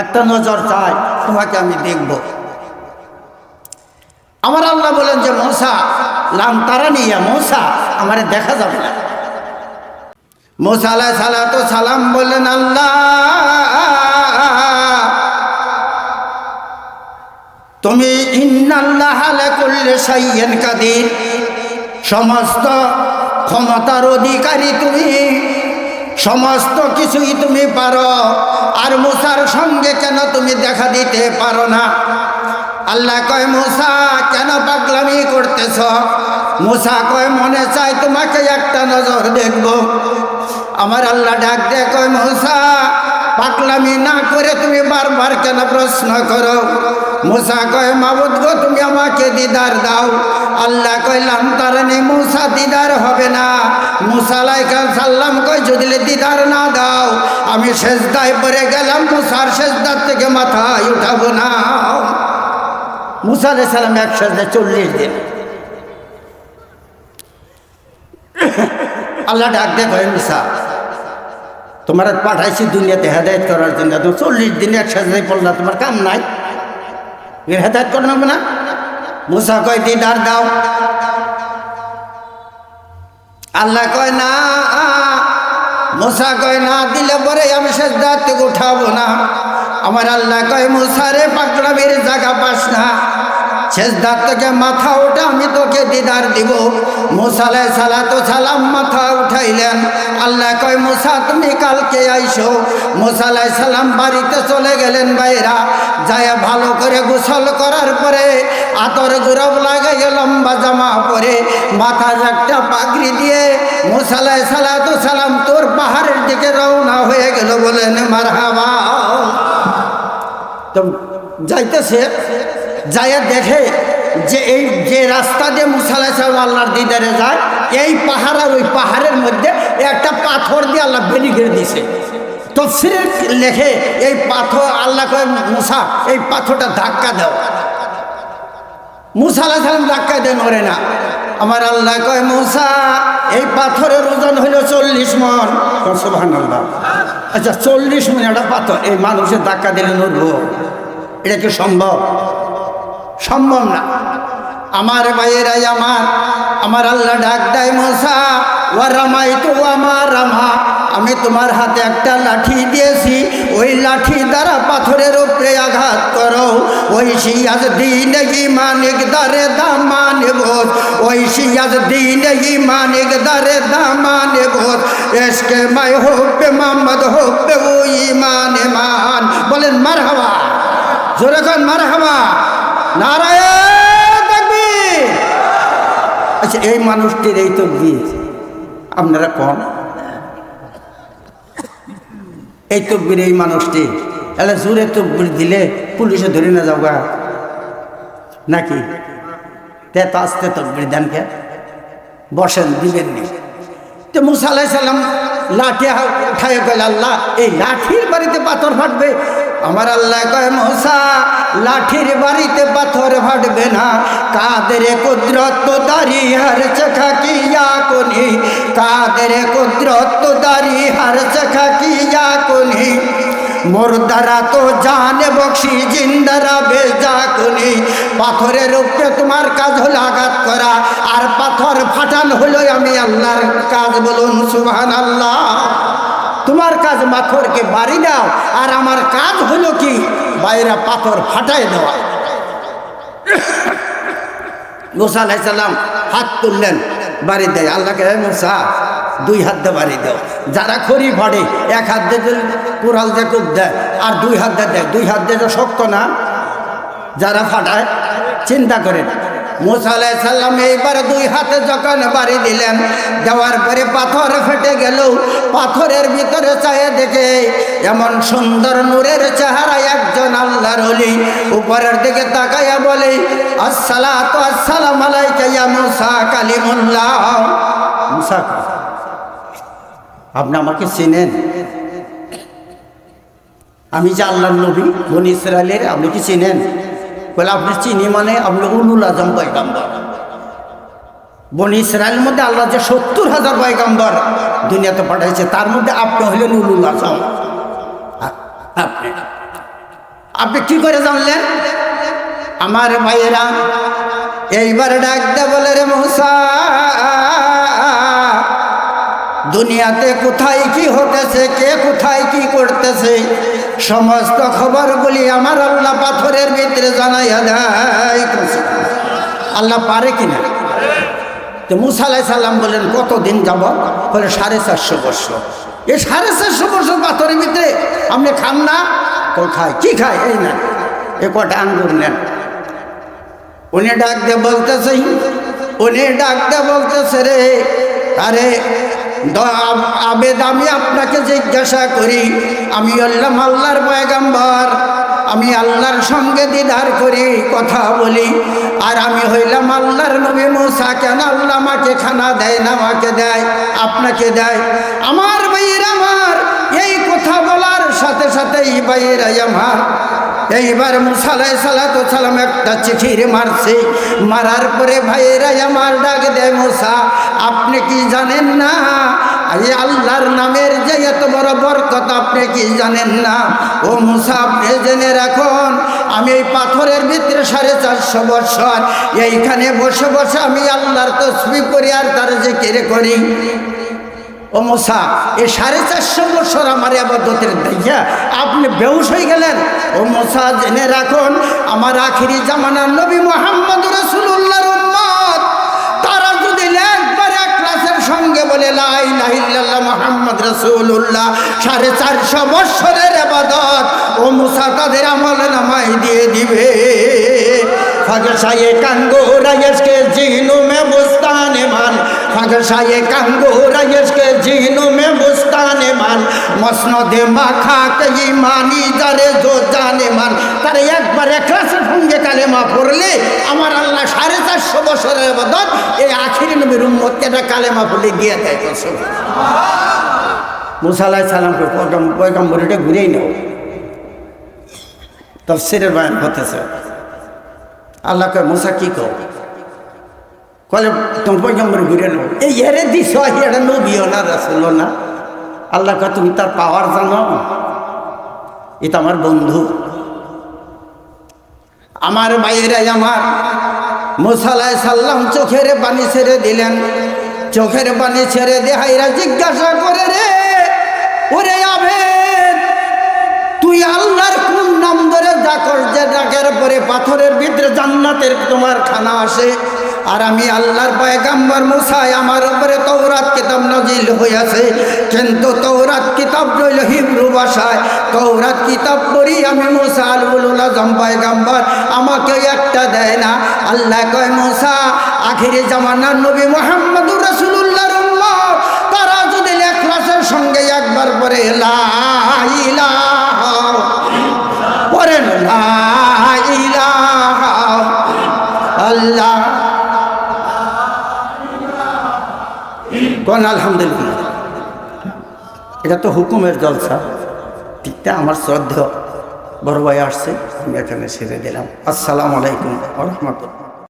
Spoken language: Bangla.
একটা নজর চাই, তোমাকে আমি দেখব। আমার আল্লাহ বলেন যে মশা লাম তারা নিয়া মশা আমার দেখা যাবে না। মোসা আলাহ সালাত সালাম বললেন, আল্লাহ, তুমি ইন্নাল্লাহ করলে সাইয়েন কাদির। সমস্ত ক্ষমতার অধিকারী তুমি। সমস্ত কিছুই তুমি পারো। আর মুসার সঙ্গে কেন তুমি দেখা দিতে পারো না? আল্লাহ কয়, মুসা, কেন পাগলামি করতেছ? মুসা কয়, মনে চায় তোমাকে একটা নজর দেখব। আমার আল্লাহ ডাক কয়, মুসা, পাগলামি না করে তুমি বারবার কেন প্রশ্ন করো? মুসা কয়, মাবুদ গো, তুমি আমাকে দিদার দাও। আল্লাহ কইলাম তার নেই মুসা, দিদার হবে না। মুসালাই সাল্লাম কয়, যদি দিদার না দাও, আমি শেষদায় পরে গেলাম, মুসার শেষদার থেকে মাথায় উঠাবো না। মুসা আলাই সাল্লাম এক শেষদায় চল্লিশ দিন। আল্লাহ ডাক দেখ মুসা, তোমার পাঠাইছি দুনিয়াতে হেদায়ত করার জন্য চল্লিশ দিনে এক সাথে পড়লা, তোমার কাম নাই? এর হেদায়ত করে নেব না মুসা কয় দিদার দাও। আল্লাহ কয়, না। মুসা কয়, না দিলে পরে আমি শেষ দাঁত উঠাবো না। আমার আল্লাহ কয় মুসারে পাকড়াবির জায়গা পাস না। শেষ দাঁত থেকে মাথা ওঠা, আমি তোকে দিদার দিব। মুসালে সালা তো সালাম মাথা উঠাইলেন। আল্লাহ কয়, মুসা, তুমি কালকে আইসো। মুসালাই সালাম বাড়িতে চলে গেলেন বাইরা। যায় ভালো করে গোসল করার পরে আতর গুরব লাগাইয়ে লম্বা জামা পরে মাথার একটা পাগড়ি দিয়ে মুসালাই সালাতো সালাম তোর পাহাড়ের দিকে রওনা হয়ে গেল বলেন মার হাবা তো যাইতেছে। যাইয়া দেখে যে এই যে রাস্তা দিয়ে মুসালাই সাহেব আল্লাহর দিদারে যায়, এই পাহাড় আর ওই পাহাড়ের মধ্যে একটা পাথর দিয়ে আল্লাহ বেরিয়ে দিছে তো তফসিরের লেখে এই পাথর, আল্লাহ কয়, মুসা, এই পাথরটা ধাক্কা দাও। মুসা আল্লাহ ধাক্কা দেন ওরে না। আমার আল্লাহ কয়, মুসা, এই পাথরের ওজন হলো চল্লিশ মন। আল্লাহ আচ্ছা চল্লিশ মন একটা পাথর, এই মানুষের ধাক্কা দিলে নড়বো। এটা কি সম্ভব? সম্ভব না। আমার ভাইয়েরাই আমার আমার আল্লাহ ডাক দেয় মশা ও রামাই তো আমার রামা, আমি তোমার হাতে একটা লাঠি দিয়েছি। ওই লাঠি দ্বারা পাথরের উপরে আঘাত করো। ওই সিয়াজ দিন মানিক দারে দামান বোধ ওই সিয়াজ দিন মানিক দারে দামান বোধ এসকে মাই হোপে মোহাম্মদ হোপে ওই মান মান। বলেন মার হাওয়া জোরে মার হাওয়া নারায়ণ আচ্ছা এই মানুষটির এই তকবীর আপনারা কন? এই তকবির, এই মানুষটি। এলা জোরে তকবির দিলে পুলিশে ধরে না যাওয়া নাকি? তে তো আসতে তকবির দেন কে? বসেন, দিবেন নি। তো মুসা আলাই সাল্লাম লাঠি উঠায় গেল আল্লাহ, এই লাঠির বাড়িতে পাথর ফাটবে আমার আল্লাহ কয় মশা লাঠির বাড়িতে পাথর ফাটবে না। কাদের কুদরত দারি হার চখা কিয়া কোনি কাদের কুদরত দারি হার চখা কিয়া কোনি মোরদারা তো জানে বক্সি, জিন্দারা বেজা কোনি। পাথরের উপরে তোমার কাজ হলো আঘাত করা। আর পাথর ফাটান হলো আমি আল্লাহর কাজ বলুন সুবহান আল্লাহ তোমার কাজ পাথরকে বাড়ি দাও আর আমার কাজ হলো কি? বাইরা পাথর ফাটাই দেওয়া। মুসা আলাইসাল্লাম হাত তুললেন, বাড়ি দেয়। আল্লাহকে মুসা, দুই হাত দিয়ে বাড়ি দাও। যারা খড়ি ফাড়ে, এক হাত দিয়ে কুড়াল দিয়ে কুপ দেয়, আর দুই হাত দিয়ে দেয়। দুই হাত দিয়ে শক্ত না। যারা ফাটায়, চিন্তা করেন মুসা আলাইসাল্লাম এইবার দুই হাতে যখন বাড়ি দিলেন, দেওয়ার পরে পাথর ফেটে গেল। পাথরের ভিতরে চায়ে দেখে এমন সুন্দর নূরের চেহারা একজন আল্লাহর হলি উপরের দিকে তাকাইয়া বলে, আসসালাতু আসসালাম আলাইকা ইয়া মুসা কালিমুল্লাহ। মুসা আপনি আমাকে চেনেন? আমি যে আল্লাহর নবী, বনি ইসরায়েলের আপনি কি চেনেন? বলে আপনি চিনি মানে আপনি উলুল আজম পয়গাম্বর। বনি ইসরায়েলের মধ্যে আল্লাহ যে সত্তর হাজার পয়গাম্বর দুনিয়াতে পাঠাইছে, তার মধ্যে আপনি হলেন উলুল আজম। আপনি। আপনি কি করে জানলেন? আমার ভাইয়েরা, এইবার ডাক দে বলে রে মৌসা, দুনিয়াতে কোথায় কি হতেছে, কে কোথায় কি করতেছে? সমস্ত খবরগুলি আমার আল্লাহ পাথরের ভিতরে জানাইয়া দেয়। আল্লাহ পারে কিনা? তো মুসা আলাই সাল্লাম বলেন, কতদিন যাব বলে, সাড়ে চারশো বছর। এই সাড়ে চারশো বছর পাথরের ভিতরে আপনি খান না? তো খায় কি খায় এই না এ কটা আঙ্গুর নেন। উনি ডাক দিয়ে বলতেছে উনি ডাক দিয়ে বলতেছে রে, আরে আবেদ, আমি আপনাকে জিজ্ঞাসা করি, আমি হলাম আল্লাহর পয়গাম্বর, আমি আল্লাহর সঙ্গে দিদার করি, কথা বলি, আর আমি হইলাম আল্লাহর নবী মুসা, কেন আল্লাহ আমাকে খানা দেয় না, আমাকে দেয়, আপনাকে দেয়? আমার ভাইয়ের আমার, এই কথা বলার সাথে সাথে এই ভাইয়েরাই আমার এইবার মুসালাই সালাত সালাম একটা চিঠির মারছে। মারার পরে ভাইয়েরাই আমার ডাক দেয়, মুসা, আপনি কি জানেন না? এই আল্লাহর নামের যে এত বড় বরকত আপনি কি জানেন না? ও মুসা, আপনি জেনে রাখুন, আমি এই পাথরের ভিতরে সাড়ে চারশো বছর, এইখানে বসে বসে আমি আল্লাহর তসবি করি আর তার জিকির করি। ও মশা এই সাড়ে চারশো বছর আমার আবদ্ধতের দেখা আপনি বেউস হয়ে গেলেন। ও মশা জেনে রাখুন, আমার আখিরি জামানার নবী মোহাম্মদ রসুল্লাহর উম্মত। তারা যদি একবার এক ক্লাসের সঙ্গে বলে লাই লাহিল্লাহ মোহাম্মদ রসুল্লাহ সাড়ে চারশো বৎসরের আবাদত, ও মুসা তাদের আমল নামাই দিয়ে দিবে। ফাগসায়ে কাঙ্গোরা ইসকে জিনু মে বুস্তানে মান ফাগসায়ে কাঙ্গোরা ইসকে জিনু মে বুস্তানে মান। মসনদে মাখা কে ইমানি জারে জো জানে মান। তার একবার একলাসের সঙ্গে কালেমা পড়লে আমার আল্লাহ সাড়ে চারশো বছরের বদল এই আখিরি নবীর উম্মতকে একটা কালেমা পড়লে দিয়ে দেয় কসম মুসা আলাহ সালামকে পয়গম্বরটা ঘুরেই নাও। তফসিরের বয়ান হতেছে। আল্লাহ কয়, মুসা, কি কও? কলে, তোমার পয়গম্বর ঘুরে নাও। এই এরে দিস এটা নবীও না রাসুল না। আল্লাহ কয়, তুমি তার পাওয়ার জানো? এটা আমার বন্ধু। আমার বাইরে আমার মুসালাই সাল্লাম চোখের পানি ছেড়ে দিলেন। চোখের পানি ছেড়ে দেহাইরা জিজ্ঞাসা করে রে। ওরে আবেদ তুই আল্লাহর কোন নাম ধরে ডাকর যে ডাকের পরে পাথরের ভিতরে জান্নাতের তোমার খানা আসে। আর আমি আল্লাহর পয়গাম্বর মুসাই আমার উপরে তৌরাত কিতাব নাজিল হইয়াছে। কিন্তু তৌরাত কিতাব রইল হিব্রু ভাষায়। তৌরাত কিতাব পড়ি আমি মুসা আলবুল আজম পয়গাম্বর। আমাকে একটা দেয় না। আল্লাহ কয়, মুসা, আখিরি জামানার নবী মোহাম্মদুর রসুল্লাহর উম্মত। তারা যদি লেখলাসের সঙ্গে একবার পরে লা ইলাহা পড়েন, লা ইলাহা আল্লাহ। কোন, আলহামদুলিল্লাহ। এটা তো হুকুমের জলসা। ঠিকটা আমার শ্রদ্ধ বড় ভাই আসছে, আমি এখানে ছেড়ে দিলাম। আসসালামু আলাইকুম রহমতুল্লাহ।